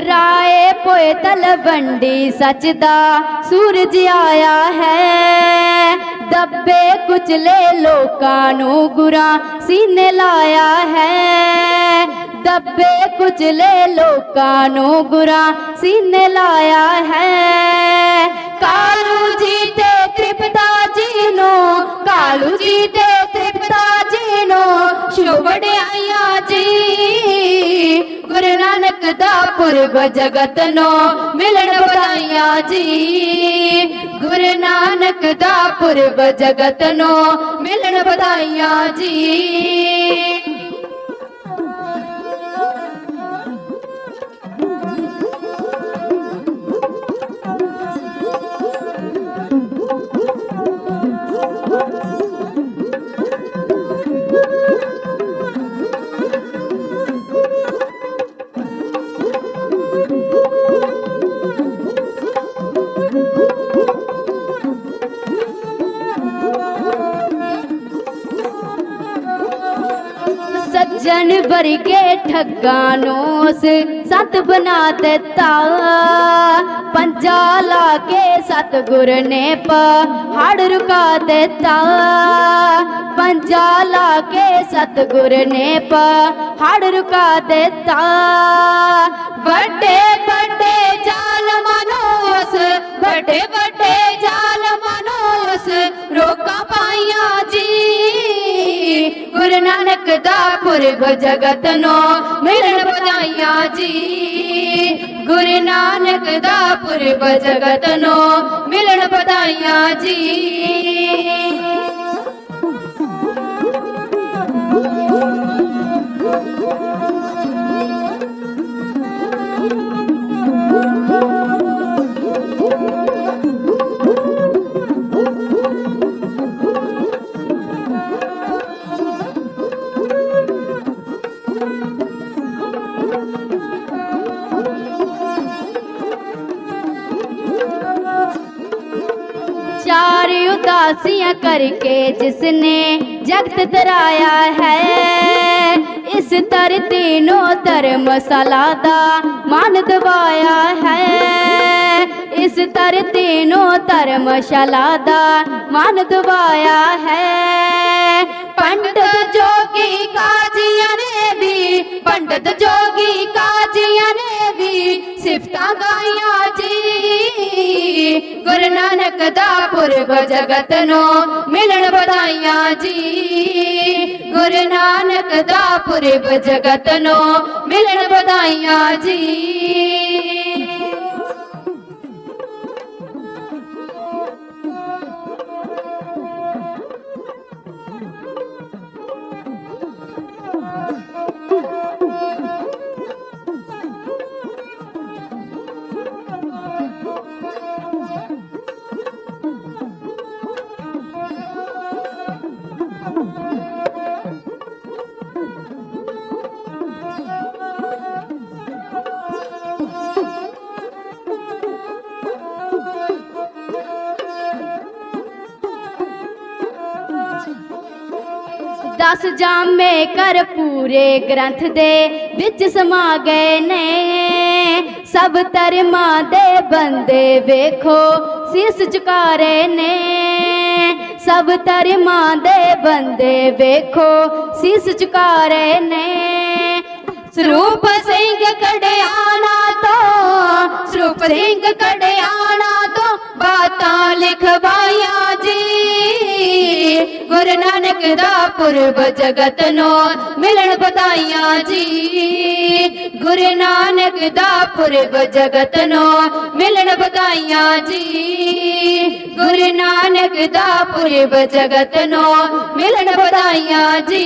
ਰਾਏ ਪੋਏ ਤਲਵੰਡੀ ਸੱਚ ਦਾ, ਸੂਰਜ ਆਇਆ ਹੈ। ਦੱਬੇ ਕੁਚਲੇ ਲੋਕਾਂ ਨੂੰ ਗੁਰਾਂ, ਸੀਨੇ ਲਾਇਆ ਹੈ। ਦੱਬੇ ਕੁਚਲੇ ਲੋਕਾਂ ਨੂੰ ਗੁਰਾਂ, ਸੀਨੇ ਲਾਇਆ ਹੈ। ਕਾਲੂ ਜੀ ਪੁਰਬ ਜਗਤ ਨੂੰ ਮਿਲਣ ਵਧਾਈਆਂ ਜੀ। ਗੁਰੂ ਨਾਨਕ ਦਾ ਪੁਰਬ ਜਗਤ ਨੂੰ ਮਿਲਣ ਵਧਾਈਆਂ ਜੀ। ਸੱਜਣ ਵਰਗੇ ਠੱਗਾਂ ਨੂੰ ਉਸ ਸਤ ਬਣਾ ਦਿੱਤਾ। ਪੰਜਾ ਲਾ ਕੇ ਸਤਗੁਰ ਨੇ ਪਹਾੜ ਰੁਕਾ ਦਿੱਤਾ। ਪੰਜਾ ਲਾ ਕੇ ਸਤਗੁਰ ਨੇ ਪਹਾੜ ਰੁਕਾ ਦਿੱਤਾ। ਵੱਡੇ ਵੱਡੇ ਜ਼ਾਲਮਾਂ ਨੂੰ ਉਸ, ਵੱਡੇ ਵੱਡੇ ਜ਼ਾਲਮਾਂ ਨੂੰ ਉਸ ਰੋਕਾਂ ਪਾਈਆਂ ਗੁਰੂ ਨਾਨਕ ਦਾ ਪੁਰਬ ਜਗਤ ਨੂੰ ਮਿਲਣ ਵਧਾਈਆਂ ਜੀ। ਗੁਰੂ ਨਾਨਕ ਦਾ ਪੁਰਬ ਜਗਤ ਨੂੰ ਮਿਲਣ ਵਧਾਈਆਂ ਜੀ। ਕਾਸੀਆਂ ਕਰਕੇ ਜਿਸ ਨੇ ਜਗਤ ਤਰਾਇਆ ਹੈ, ਇਸ ਧਰਤੀ ਨੂੰ ਧਰਮਸ਼ਾਲਾ ਦਾ ਮਨ ਦਵਾਇਆ ਹੈ। ਇਸ ਧਰਤੀ ਨੂੰ ਧਰਮਸ਼ਾਲਾ ਦਾ ਮਨ ਦਵਾਇਆ ਹੈ। ਪੰਡਤ ਜੋਗੀ ਕਾਜੀਆਂ ਨੇ ਵੀ, ਪੰਡਤ ਜੋਗੀ ਕਾਜੀਆਂ ਨੇ ਵੀ ਸਿਫਤਾਂ ਗਾਈਆਂ ਜੀ। ਗੁਰਨਾ ਨਾਨਕ ਦਾ ਪੁਰਬ ਜਗਤ ਨੂੰ ਮਿਲਣ ਵਧਾਈਆਂ ਜੀ। ਗੁਰੂ ਨਾਨਕ ਦਾ ਪੁਰਬ ਜਗਤ ਨੂੰ ਮਿਲਣ ਵਧਾਈਆਂ ਜੀ। ਦਸ ਜਾਮੇ ਕਰ ਪੂਰੇ ਗ੍ਰੰਥ ਦੇ ਵਿੱਚ ਸਮਾ ਗਏ ਨੇ। ਸਭ ਧਰਮਾਂ ਦੇ ਬੰਦੇ ਵੇਖੋ, ਸਿਸ਼ ਝੁਕਾ ਰਹੇ ਨੇ। ਸਭ ਧਰਮਾਂ ਦੇ ਬੰਦੇ ਵੇਖੋ, ਸਿਸ਼ ਝੁਕਾ ਰਹੇ ਨੇ। ਸਰੂਪ ਸਿੰਘ ਕੜਿਆਣਾ ਤੋਂ, ਸਰੂਪ ਸਿੰਘ ਕੜਿਆਣਾ ਦਾ ਪੁਰਬ ਜਗਤ ਨੂੰ ਮਿਲਣ ਵਧਾਈਆਂ ਜੀ। ਗੁਰੂ ਨਾਨਕ ਦਾ ਪੁਰਬ ਜਗਤ ਨੂੰ ਮਿਲਣ ਵਧਾਈਆਂ ਜੀ। ਗੁਰੂ ਨਾਨਕ ਦਾ ਪੁਰਬ ਜਗਤ ਨੂੰ ਮਿਲਣ ਵਧਾਈਆਂ ਜੀ।